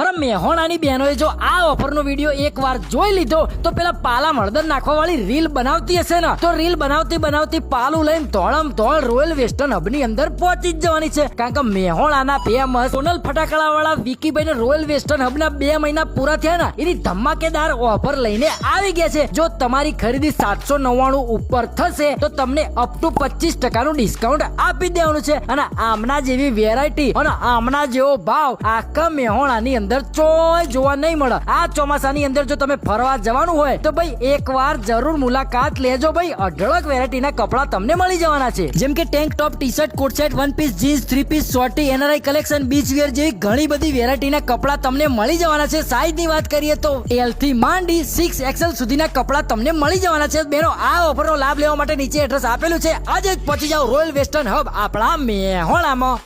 અરે મેહોણાની બહેનોએ જો આ ઓફરનો વીડિયો એકવાર જોઈ લીધો, તો પેલા પાલા મળદર નાખવા વાળી રીલ બનાવતી હશે ને? તો રીલ બનાવતી બનાવતી પાલું લઈને ધોળમ ધોળ રોયલ વેસ્ટર્ન હબની અંદર પહોંચી જ જવાની છે. કારણ કે મેહોણાના ફેમસ સોનલ ફટાકડા વાળા વિકીભાઈ રોયલ વેસ્ટર્ન હબના બે મહિના પૂરા થયા ને, એની ધમાકેદાર ઓફર લઈને આવી ગયા છે. જો તમારી ખરીદી સાતસો નવ્વાણું ઉપર થશે, તો તમને અપ ટુ પચીસ ટકાનું ડિસ્કાઉન્ટ આપી દેવાનું છે. અને આમના જેવી વેરાયટી અને આમના જેવો ભાવ આખા મેહોણાની અંદર ચોય જોવા નહીં મળે. આ ચોમાસાની અંદર જો તમે ફરવા જવાનું હોય, તો ભાઈ એકવાર જરૂર મુલાકાત લેજો ભાઈ. અઢળક વેરાયટીના કપડા તમને મળી જવાના છે. જેમ કે tank top T-shirt coat set one piece jeans three piece shorty NRI collection beach wear જેવી ઘણી બધી વેરાયટીના કપડા તમને મળી જવાના છે. સાઈઝની વાત કરીએ તો એલથી માંડી સિક્સ એક્સેલ સુધીના કપડા તમને મળી જવાના છે. બેનો, આ ઓફરનો લાભ લેવા માટે નીચે એડ્રેસ આપેલું છે. આજે જ પહોંચી જાઓ રોયલ વેસ્ટર્ન હબ આપણા મેહોણામાં